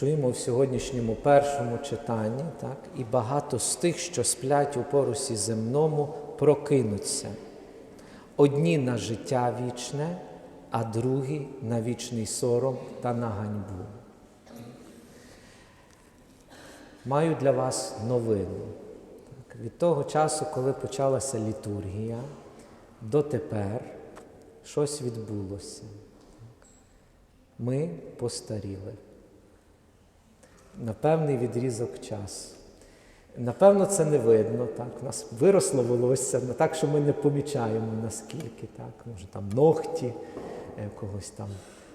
чуємо в сьогоднішньому першому читанні, так, і багато з тих, що сплять у порусі земному, прокинуться. Одні на життя вічне, а другі на вічний сором та на ганьбу. Маю для вас новину. Від того часу, коли почалася літургія, дотепер щось відбулося. Ми постаріли на певний відрізок часу. Напевно, це не видно. Так? У нас виросло волосся, не так, що ми не помічаємо наскільки. Так? Може там ногті, е, когось там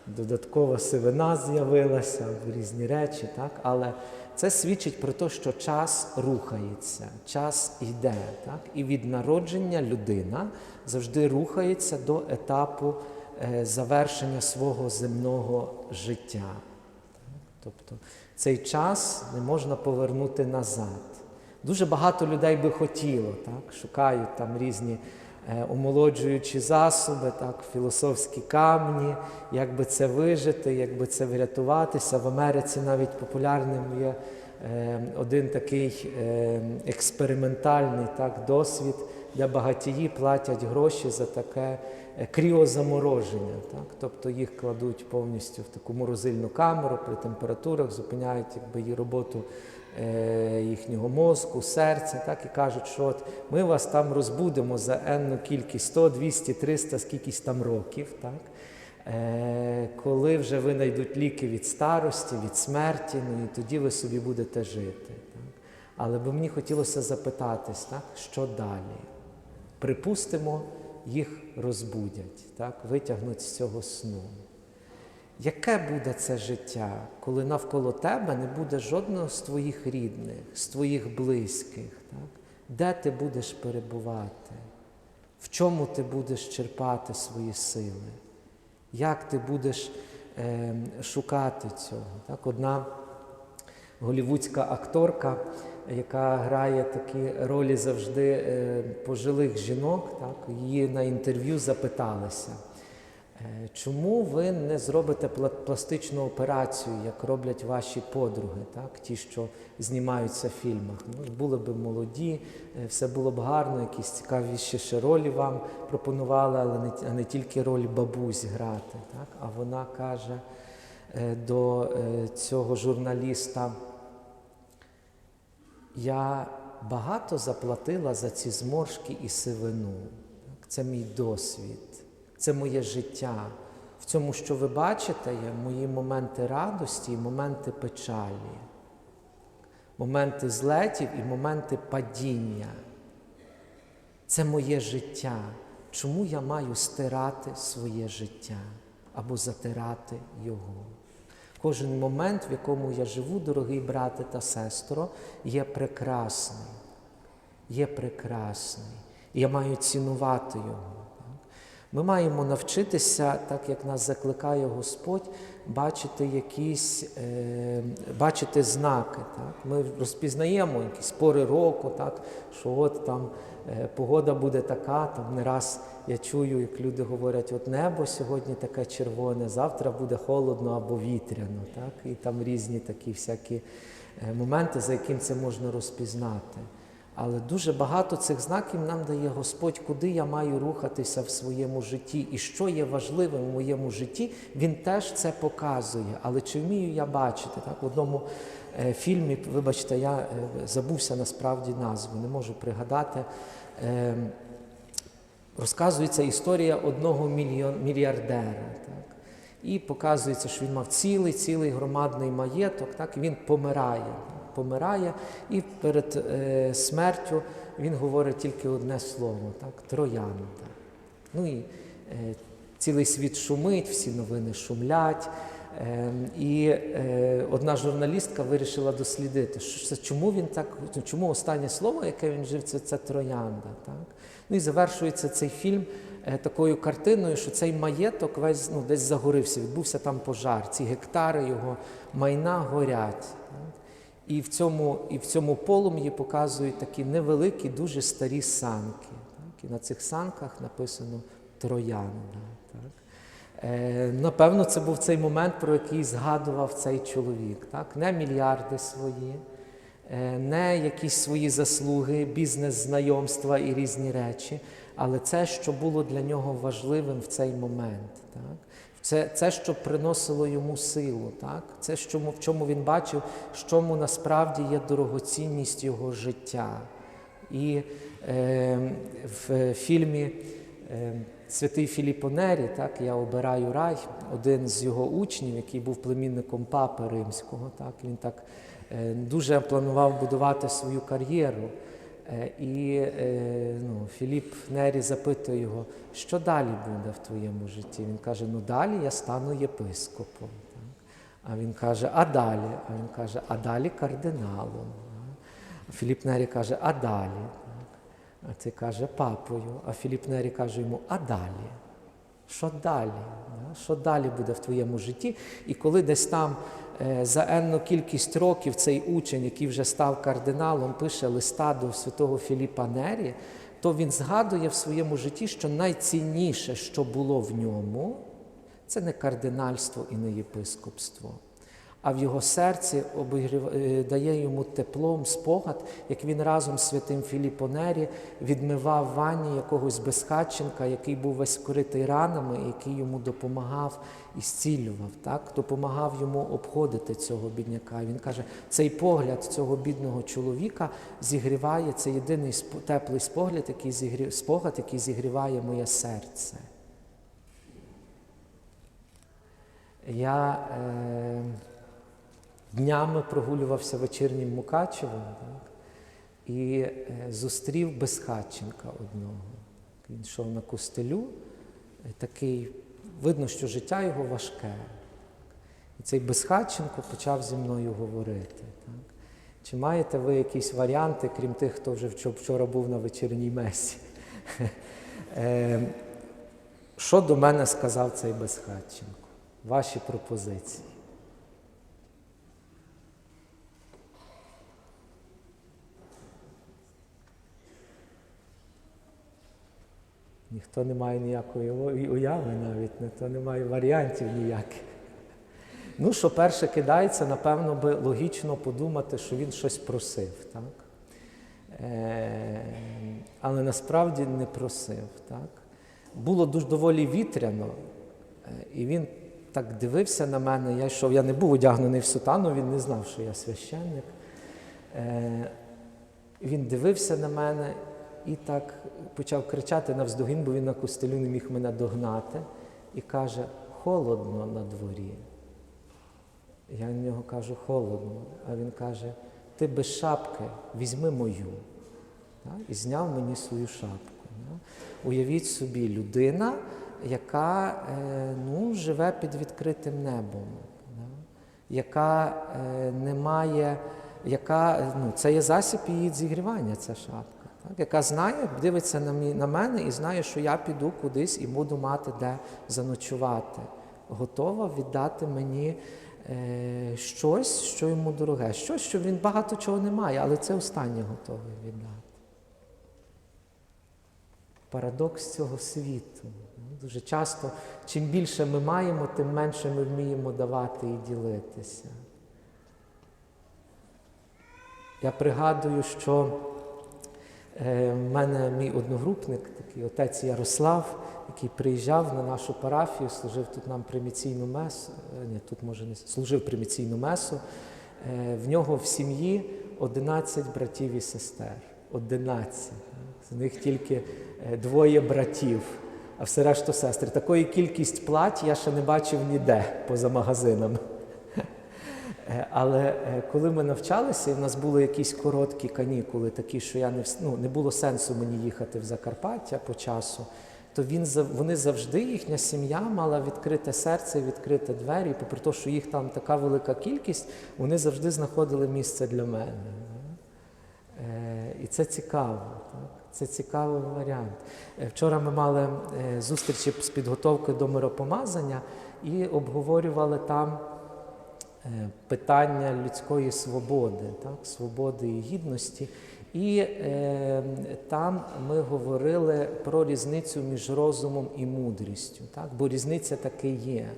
додаткова сивина з'явилася, різні речі. Так? Але це свідчить про те, що час рухається, час йде. Так? І від народження людина завжди рухається до етапу е, завершення свого земного життя. Тобто цей час не можна повернути назад. Дуже багато людей би хотіло, так? шукають там різні е, омолоджуючі засоби, так? філософські камні, як би це вижити, як би це врятуватися. В Америці навіть популярним є е, один такий е, експериментальний так, досвід, де багатії платять гроші за таке е, кріозамороження. Так? Тобто їх кладуть повністю в таку морозильну камеру при температурах, зупиняють якби, її роботу е, їхнього мозку, серця, так? і кажуть, що от ми вас там розбудемо за енну кількість 100, 200, 300, скількись там років. Так? Е, коли вже винайдуть ліки від старості, від смерті, ну і тоді ви собі будете жити. Але би мені хотілося запитатись, так, що далі? Припустимо, їх розбудять, так, витягнуть з цього сну. Яке буде це життя, коли навколо тебе не буде жодного з твоїх рідних, з твоїх близьких? Так? Де ти будеш перебувати? В чому ти будеш черпати свої сили? Як ти будеш е, шукати цього? Так? Одна голівудська акторка, яка грає такі ролі завжди е, пожилих жінок, так? її на інтерв'ю запиталися. Е, Чому ви не зробите пластичну операцію, як роблять ваші подруги, так? ті, що знімаються в фільмах? Ну, були б молоді, е, все було б гарно, якісь цікавіші ролі вам пропонували, але не, а не тільки роль бабусь грати. Так? А вона каже до цього журналіста, я багато заплатила за ці зморшки і сивину. Це мій досвід. Це моє життя. В цьому, що ви бачите, є мої моменти радості і моменти печалі, моменти злетів і моменти падіння. Це моє життя. Чому я маю стирати своє життя або затирати його? Кожен момент, в якому я живу, дорогий брате та сестро, є прекрасний. Є прекрасний. Я маю цінувати його. Ми маємо навчитися, так як нас закликає Господь, бачити якісь, е, бачити знаки. Так? Ми розпізнаємо якісь пори року, так? що от там е, погода буде така, там не раз я чую, як люди говорять, от небо сьогодні таке червоне, завтра буде холодно або вітряно. Так? І там різні такі всякі е, моменти, за яким це можна розпізнати. Але дуже багато цих знаків нам дає Господь, куди я маю рухатися в своєму житті, і що є важливим в моєму житті, Він теж це показує. Але чи вмію я бачити? Так? В одному е, фільмі, вибачте, я е, забувся насправді назву, не можу пригадати. Е, розказується історія одного мільярдера. Так? І показується, що він мав цілий, цілий громадний маєток, так? і він помирає помирає, і перед е, смертю він говорить тільки одне слово так, троянда. Ну і е, цілий світ шумить, всі новини шумлять. Е, і е, одна журналістка вирішила дослідити, що це, чому він так, чому останнє слово, яке він жив, це, це троянда. Так? Ну і завершується цей фільм е, такою картиною, що цей маєток весь ну, десь загорився, відбувся там пожар, ці гектари його майна горять. І в цьому і в цьому полум'ї показують такі невеликі, дуже старі санки. Так? І на цих санках написано Троянда. Так? Е, Напевно, це був цей момент, про який згадував цей чоловік. Так? Не мільярди свої, е, не якісь свої заслуги, бізнес-знайомства і різні речі, але це, що було для нього важливим в цей момент. Так? Це, це, що приносило йому силу, так? це, що, в чому він бачив, в чому насправді є дорогоцінність його життя. І е, в фільмі е, Святий Філіппо Нері, так, Я обираю рай, один з його учнів, який був племінником папи римського, так, він так е, дуже планував будувати свою кар'єру. Е, І е, ну, Філіп Нері запитує його, що далі буде в твоєму житті? Він каже, ну далі я стану єпископом. А він каже, а далі? А він каже, а далі кардиналом. Філіп Нері каже, а далі? А цей каже, папою. А Філіп Нері каже йому, а далі? Що далі? Що далі буде в твоєму житті? І коли десь там за енну кількість років цей учень, який вже став кардиналом, пише листа до святого Філіпа Нері, то він згадує в своєму житті, що найцінніше, що було в ньому, це не кардинальство і не єпископство. А в його серці е, дає йому теплом спогад, як він разом з святим Філіпонері відмивав ванні якогось безхатченка, який був весь вкритий ранами, який йому допомагав і зцілював, так? допомагав йому обходити цього бідняка. Він каже, цей погляд цього бідного чоловіка зігріває, це єдиний теплий спогляд, який зігрів... спогад, який зігріває моє серце. Я е, днями прогулювався вечірнім Мукачевом так, і е, зустрів безхатченка одного. Він йшов на костелю, е, такий, видно, що життя його важке. І цей безхатченко почав зі мною говорити. Так. Чи маєте ви якісь варіанти, крім тих, хто вже вчора був на вечірній месі? Е, Що до мене сказав цей безхатченко? Ваші пропозиції. Ніхто не має ніякої уяви навіть, ніхто не має варіантів ніяких. Ну, що перше кидається, напевно, би логічно подумати, що він щось просив. Так? Е, але насправді не просив. Так? Було дуже доволі вітряно, е, і він так дивився на мене. Я йшов, я не був одягнений в сутану, він не знав, що я священник. Е, він дивився на мене і так почав кричати навздогін, бо він на костелю не міг мене догнати, і каже: холодно на дворі. Я на нього кажу, холодно. А він каже, ти без шапки візьми мою. І зняв мені свою шапку. Уявіть собі, людина, яка е, ну, живе під відкритим небом, яка е, не має, яка, ну, це є засіб її зігрівання, ця шапка. Яка знає, дивиться на, мене і знає, що я піду кудись і буду мати де заночувати. Готова віддати мені е, щось, що йому дороге, щось, що він багато чого не має, але це останнє готовий віддати. Парадокс цього світу. Ну, Дуже часто, чим більше ми маємо, тим менше ми вміємо давати і ділитися. Я пригадую, що в мене мій одногрупник, такий отець Ярослав, який приїжджав на нашу парафію, служив тут нам приміційну месу, е, ні, тут може не служив приміційну месу. Е, В нього в сім'ї 11 братів і сестер. 11. З них тільки е, двоє братів, а все решту сестри. Такої кількість плать я ще не бачив ніде поза магазинами. Е, Але е, коли ми навчалися, і в нас були якісь короткі канікули, такі, що я не ну, не було сенсу мені їхати в Закарпаття по часу, то він вони завжди, їхня сім'я мала відкрите серце, відкрите двері, попри те, що їх там така велика кількість, вони завжди знаходили місце для мене. Е, І це цікаво. Це цікавий варіант. Вчора ми мали зустрічі з підготовкою до миропомазання і обговорювали там питання людської свободи, так? свободи і гідності. І е, там ми говорили про різницю між розумом і мудрістю, так? бо різниця таки є.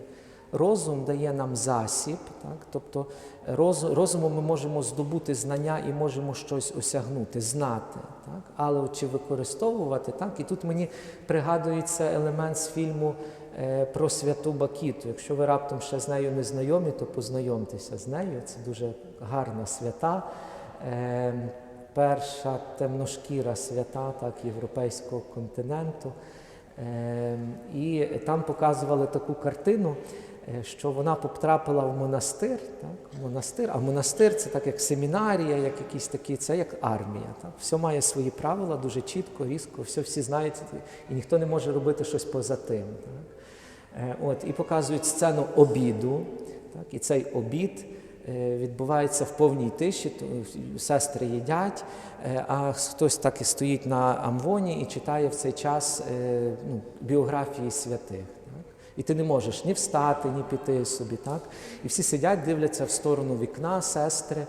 Розум дає нам засіб, так? тобто роз, розумом ми можемо здобути знання і можемо щось осягнути, знати. Так? Але чи використовувати, так? і тут мені пригадується елемент з фільму е, про святу Бакіту. Якщо ви раптом ще з нею не знайомі, то познайомтеся з нею. Це дуже гарна свята. Е, перша темношкіра свята так, європейського континенту. Е, І там показували таку картину, е, що вона потрапила в монастир, так, монастир, а монастир це так як семінарія, як якісь такі, це як армія. Так. Все має свої правила, дуже чітко, різко, все всі знають, і ніхто не може робити щось поза тим. Так. Е, От, і показують сцену обіду, так, і цей обід е, відбувається в повній тиші, то сестри їдять, е, а хтось так і стоїть на амвоні і читає в цей час ну, біографії святих. І ти не можеш ні встати, ні піти собі. Так? І всі сидять, дивляться в сторону вікна, сестри,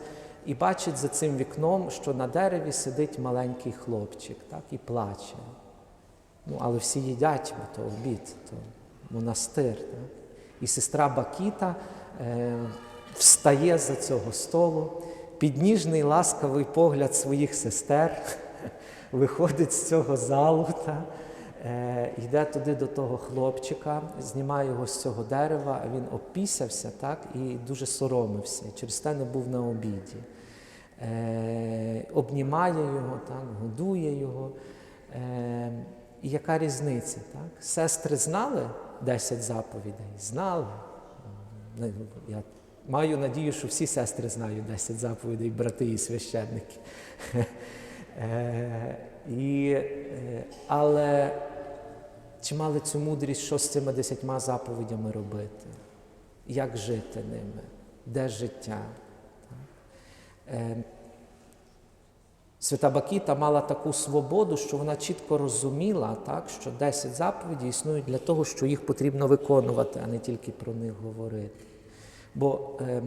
і бачать за цим вікном, що на дереві сидить маленький хлопчик так? і плаче. Ну, але всі їдять, бо то обід, то монастир. Так? І сестра Бакіта е, встає за цього столу, підніжний ласкавий погляд своїх сестер, виходить з цього залу, та, е, йде туди до того хлопчика, знімає його з цього дерева, а він опісявся так, і дуже соромився. І через те не був на обіді. Е, обнімає його, так, годує його. Е, і яка різниця? Так? Сестри знали 10 заповідей? Знали. Ну, Я маю надію, що всі сестри знають 10 заповідей, брати і священники. Е, і, е, але чи мали цю мудрість, що з цими десятьма заповідями робити? Як жити ними? Де життя? Свята Бакіта мала таку свободу, що вона чітко розуміла, так, що 10 заповідей існують для того, що їх потрібно виконувати, а не тільки про них говорити. Бо е,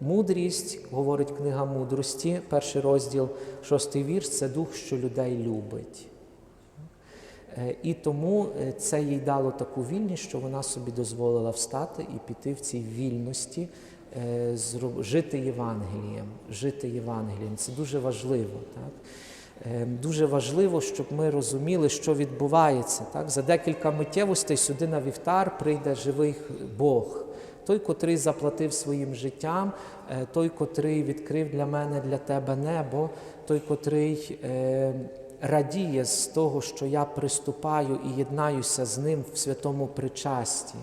мудрість, говорить книга мудрості, перший розділ, шостий вірш це дух, що людей любить. Е, і тому е, це їй дало таку вільність, що вона собі дозволила встати і піти в цій вільності, жити Євангелієм, жити Євангелієм. Це дуже важливо. Так? Е, Дуже важливо, щоб ми розуміли, що відбувається. Так? За декілька миттєвостей сюди на вівтар прийде живий Бог. Той, котрий заплатив своїм життям, е, той, котрий відкрив для мене, для тебе небо, той, котрий е, радіє з того, що я приступаю і єднаюся з ним в святому причасті.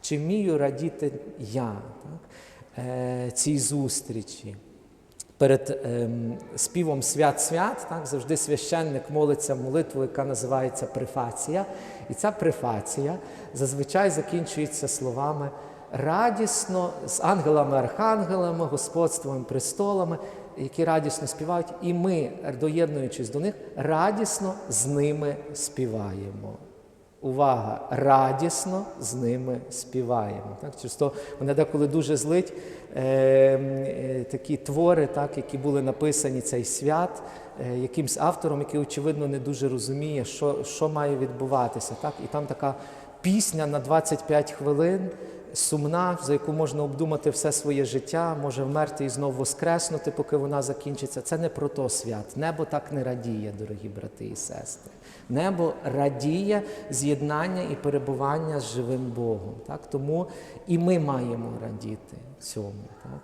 Чи вмію радіти я так? Е, цій зустрічі? Перед ем, співом свят-свят так, завжди священник молиться молитвою, яка називається префація. І ця префація зазвичай закінчується словами радісно з ангелами-архангелами, господством, престолами, які радісно співають, і ми, доєднуючись до них, радісно з ними співаємо. Увага! Радісно з ними співаємо. Так? Через то мене деколи дуже злить е, е, такі твори, так, які були написані цей свят е, якимсь автором, який, очевидно, не дуже розуміє, що, що має відбуватися. Так? І там така пісня на 25 хвилин, сумна, за яку можна обдумати все своє життя, може вмерти і знову воскреснути, поки вона закінчиться. Це не про то свят. Небо так не радіє, дорогі брати і сестри. Небо радіє з'єднання і перебування з живим Богом. Так? Тому і ми маємо радіти цьому. Так?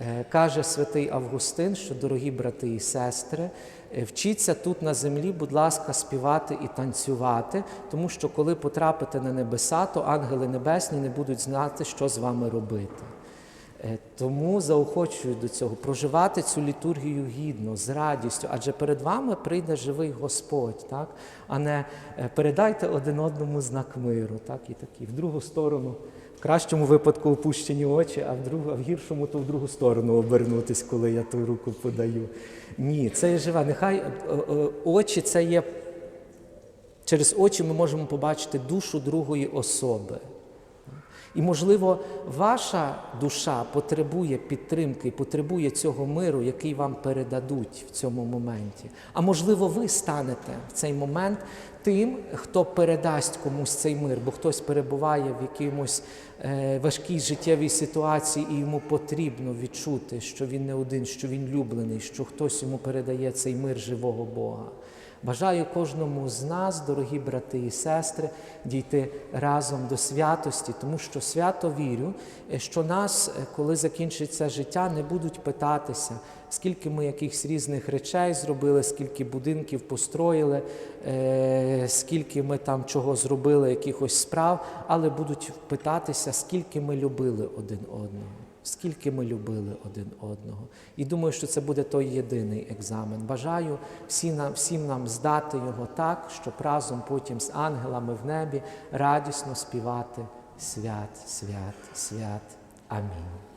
Е, Каже святий Августин, що дорогі брати і сестри, вчіться тут на землі, будь ласка, співати і танцювати, тому що коли потрапите на небеса, то ангели небесні не будуть знати, що з вами робити. Е, Тому заохочую до цього проживати цю літургію гідно, з радістю, адже перед вами прийде живий Господь, так? а не е, передайте один одному знак миру, так? і такі в другу сторону. В кращому випадку опущені очі, а в, другу, а в гіршому то в другу сторону обернутись, коли я ту руку подаю. Ні, це є живе. Нехай е, е, очі це є. Через очі ми можемо побачити душу другої особи. І, можливо, ваша душа потребує підтримки, потребує цього миру, який вам передадуть в цьому моменті. А можливо, ви станете в цей момент тим, хто передасть комусь цей мир, бо хтось перебуває в якомусь е, важкій життєвій ситуації, і йому потрібно відчути, що він не один, що він люблений, що хтось йому передає цей мир живого Бога. Бажаю кожному з нас, дорогі брати і сестри, дійти разом до святості, тому що свято вірю, е, що нас, е, коли закінчиться життя, не будуть питатися, скільки ми якихось різних речей зробили, скільки будинків построїли, е, скільки ми там чого зробили, якихось справ, але будуть питатися, скільки ми любили один одного. Скільки ми любили один одного. І думаю, що це буде той єдиний екзамен. Бажаю всі нам, всім нам здати його так, щоб разом потім з ангелами в небі радісно співати свят, свят, свят. Амінь.